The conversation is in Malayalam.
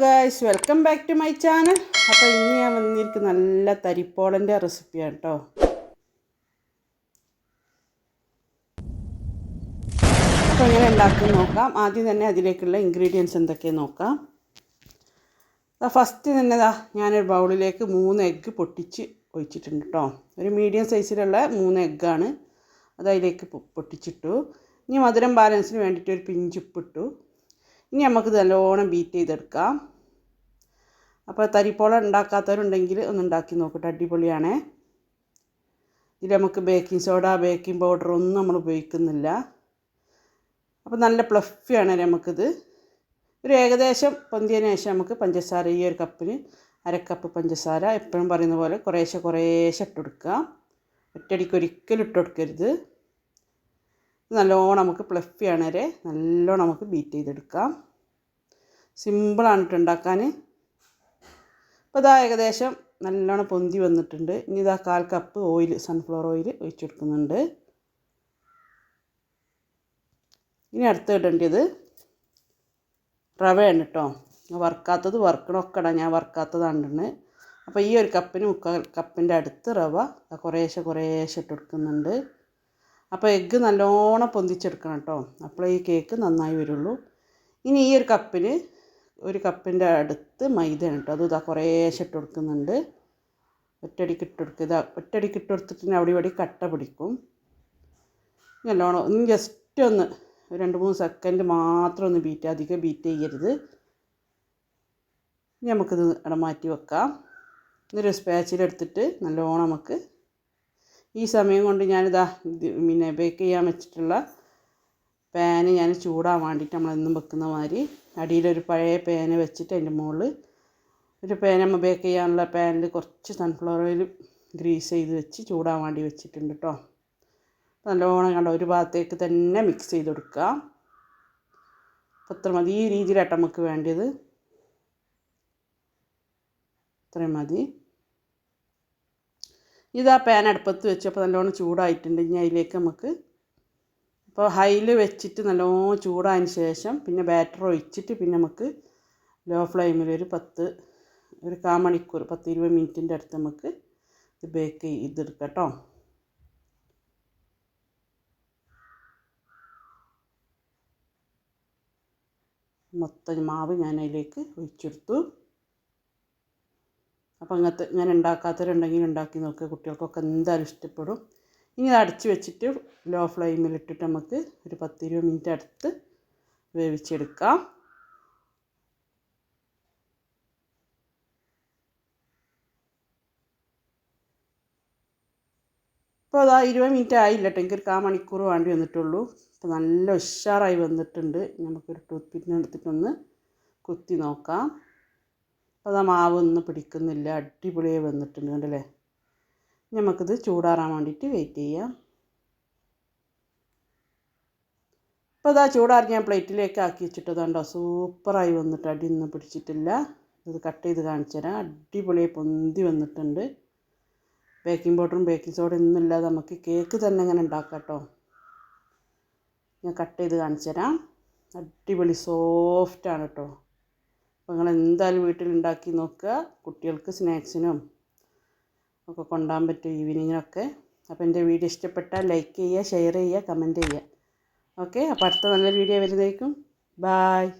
Guys welcome back to my channel അപ്പോൾ ഇന്ന് ഞാൻ വന്നിരിക്കുന്ന നല്ല തരിപ്പോളന്റെ റെസിപ്പിയാണ് കേട്ടോ അപ്പോൾ എങ്ങനെ ഉണ്ടാക്കി നോക്കാം. ആദ്യം തന്നെ അതിലേക്കുള്ള ഇൻഗ്രീഡിയൻസ് എന്തൊക്കെയാണ് നോക്കാം. ഫസ്റ്റ് തന്നെ ഇതാ ഞാനൊരു ബൗളിലേക്ക് മൂന്ന് എഗ്ഗ് പൊട്ടിച്ച് ഒഴിച്ചിട്ടുണ്ട് കേട്ടോ ഒരു മീഡിയം സൈസിലുള്ള മൂന്ന് എഗ്ഗാണ് അത് അതിലേക്ക് പൊ- പൊട്ടിച്ചിട്ടു. ഇനി മധുരം ബാലൻസിന് വേണ്ടിയിട്ട് ഒരു പിഞ്ചുപ്പിട്ടു ഇനി നമുക്ക് നല്ലോണം ബീറ്റ് ചെയ്തെടുക്കാം. അപ്പോൾ തരിപ്പോള ഉണ്ടാക്കാത്തവരുണ്ടെങ്കിൽ ഒന്ന് ഉണ്ടാക്കി നോക്കട്ടെ അടിപൊളിയാണേ. ഇതിൽ നമുക്ക് ബേക്കിംഗ് സോഡ ബേക്കിംഗ് പൗഡർ ഒന്നും നമ്മൾ ഉപയോഗിക്കുന്നില്ല. അപ്പോൾ നല്ല പ്ലഫിയാണ് നമുക്കിത്. ഒരു ഏകദേശം പൊന്തിയതിന് ശേഷം നമുക്ക് പഞ്ചസാര ഈ ഒരു കപ്പിന് അരക്കപ്പ് പഞ്ചസാര എപ്പോഴും പറയുന്ന പോലെ കുറേശ്ശെ കുറേശ്ശെ ഇട്ട് കൊടുക്കുക. ഒറ്റയടിക്ക് ഒരിക്കലും ഇട്ട് കൊടുക്കരുത്. നല്ലോണം നമുക്ക് പ്ലഫി ആണേരെ നല്ലോണം നമുക്ക് ബീറ്റ് ചെയ്തെടുക്കാം. സിമ്പിളാണ് ഇട്ട് ഉണ്ടാക്കാൻ അപ്പോൾ ഇതാ ഏകദേശം നല്ലോണം പൊന്തി വന്നിട്ടുണ്ട്. ഇനി ഇതാ കാൽ കപ്പ് ഓയിൽ സൺഫ്ലവർ ഓയിൽ ഒഴിച്ചു കൊടുക്കുന്നുണ്ട് ഇനി അടുത്ത് ഇടേണ്ടത് റവയാണ് കേട്ടോ വറുക്കാത്തത് വറുക്കണമൊക്കെ ഇടാം ഞാൻ വറുക്കാത്തതാണ് അപ്പോൾ ഈ ഒരു കപ്പിന് മുക്കാൽ കപ്പിന്റെ അടുത്ത് റവ കുറേശ്ശെ കുറേശ്ശെ ഇട്ട് കൊടുക്കുന്നുണ്ട്. അപ്പോൾ എഗ്ഗ് നല്ലോണം പൊന്തിച്ചെടുക്കണം കേട്ടോ. അപ്പോഴേ ഈ കേക്ക് നന്നായി വരുള്ളൂ. ഇനി ഈ ഒരു കപ്പിന് ഒരു കപ്പിന്റെ അടുത്ത് മൈദയാണ് കേട്ടോ. അത് ഇതാ കുറേശ്ശെ ഇട്ട് കൊടുക്കുന്നുണ്ട്. ഒറ്റടിക്ക് ഇട്ട് കൊടുക്കുക ഇതാ ഒറ്റടിക്ക് ഇട്ട് കൊടുത്തിട്ട് അവിടെ ഇവിടെ കട്ട പിടിക്കും. നല്ലോണം ഒന്ന് ജസ്റ്റ് ഒന്ന് രണ്ട് മൂന്ന് സെക്കൻഡ് മാത്രം ഒന്ന് ബീറ്റ് അധികം ബീറ്റ് ചെയ്യരുത്. ഇനി നമുക്കിത് അവിടെ മാറ്റി വെക്കാം. ഇതൊരു സ്പാച്ചിലെടുത്തിട്ട് നല്ലോണം നമുക്ക് ഈ സമയം കൊണ്ട് ഞാനിതാ പിന്നെ ബേക്ക് ചെയ്യാൻ വെച്ചിട്ടുള്ള പാന് ഞാൻ ചൂടാൻ വേണ്ടിയിട്ട് നമ്മളെന്നും വെക്കുന്ന മാതിരി അടിയിലൊരു പഴയ പാന് വെച്ചിട്ട് അതിന്റെ മുകളിൽ ഒരു പാൻ നമ്മൾ ബേക്ക് ചെയ്യാനുള്ള പാനിൽ കുറച്ച് സൺഫ്ലവർ ഓയിൽ ഗ്രീസ് ചെയ്ത് വെച്ച് ചൂടാൻ വേണ്ടി വെച്ചിട്ടുണ്ട് കേട്ടോ നല്ലോണം കണ്ട ഒരു ഭാഗത്തേക്ക് തന്നെ മിക്സ് ചെയ്ത് കൊടുക്കുക. അത്ര മതി ഈ രീതിയിലാട്ടോ നമുക്ക് വേണ്ടത് ഇത്രയും മതി. ഇതാ പാൻ അടുപ്പത്ത് വെച്ചപ്പോൾ നല്ലോണം ചൂടായിട്ടുണ്ട്. ഇനി അതിലേക്ക് നമുക്ക് അപ്പോൾ ഹൈയിൽ വെച്ചിട്ട് നല്ലോണം ചൂടായതിന് ശേഷം പിന്നെ ബാറ്റർ ഒഴിച്ചിട്ട് പിന്നെ നമുക്ക് ലോ ഫ്ലെയിമിൽ ഒരു പത്ത് ഒരു കാ മണിക്കൂർ പത്ത് ഇരുപത് മിനിറ്റിന്റെ അടുത്ത് നമുക്ക് ഇത് ബേക്ക് ചെയ്തെടുക്കാം കേട്ടോ മൊത്തം മാവ് ഞാൻ അതിലേക്ക് ഒഴിച്ചെടുത്തു. അപ്പോൾ അങ്ങനത്തെ ഇങ്ങനെ ഉണ്ടാക്കാത്തവരുണ്ടെങ്കിൽ ഉണ്ടാക്കി നോക്കുക കുട്ടികൾക്കൊക്കെ എന്തായാലും ഇഷ്ടപ്പെടും. ഇങ്ങനെ അടച്ച് വെച്ചിട്ട് ലോ ഫ്ലെയിമിലിട്ടിട്ട് നമുക്ക് ഒരു പത്തിരുപത് മിനിറ്റ് അടുത്ത് വേവിച്ചെടുക്കാം. ഇപ്പോൾ അതാ ഇരുപത് മിനിറ്റ് ആയില്ല കേട്ടോ എനിക്കൊരു കാ മണിക്കൂർ വേണ്ടി വന്നിട്ടുള്ളൂ. അപ്പോൾ നല്ല ഉഷാറായി വന്നിട്ടുണ്ട്. നമുക്കൊരു ടൂത്ത് പിന്നെടുത്തിട്ടൊന്ന് കുത്തി നോക്കാം. അപ്പോൾ ആ മാവ് ഒന്നും പിടിക്കുന്നില്ല. അടിപൊളിയായി വന്നിട്ടുണ്ട് കണ്ടല്ലേ? നമുക്കിത് ചൂടാറാൻ വേണ്ടിയിട്ട് വെയിറ്റ് ചെയ്യാം. അപ്പോൾ അതാ ചൂടാറി ഞാൻ പ്ലേറ്റിലേക്ക് ആക്കി വെച്ചിട്ടതുണ്ടോ സൂപ്പറായി വന്നിട്ട് അടിയൊന്നും പിടിച്ചിട്ടില്ല. ഇത് കട്ട് ചെയ്ത് കാണിച്ചു തരാം. അടിപൊളിയായി പൊന്തി വന്നിട്ടുണ്ട്. ബേക്കിംഗ് പൗഡറും ബേക്കിംഗ് സോഡ ഒന്നും ഇല്ലാതെ നമുക്ക് കേക്ക് തന്നെ അങ്ങനെ ഉണ്ടാക്കാം കേട്ടോ. ഞാൻ കട്ട് ചെയ്ത് കാണിച്ചു തരാം. അടിപൊളി സോഫ്റ്റാണ് കേട്ടോ. അപ്പോൾ നിങ്ങൾ എന്തായാലും വീട്ടിൽ ഉണ്ടാക്കി നോക്കുക. കുട്ടികൾക്ക് സ്നാക്സിനും ഒക്കെ കൊണ്ടുപോകാൻ പറ്റും ഈവനിങ്ങിനൊക്കെ. അപ്പോൾ എന്റെ വീഡിയോ ഇഷ്ടപ്പെട്ടാൽ ലൈക്ക് ചെയ്യുക ഷെയർ ചെയ്യുക കമന്റ് ചെയ്യുക. ഓക്കെ അപ്പോൾ അടുത്ത നല്ലൊരു വീഡിയോ വരുന്നതായിരിക്കും. ബായ്.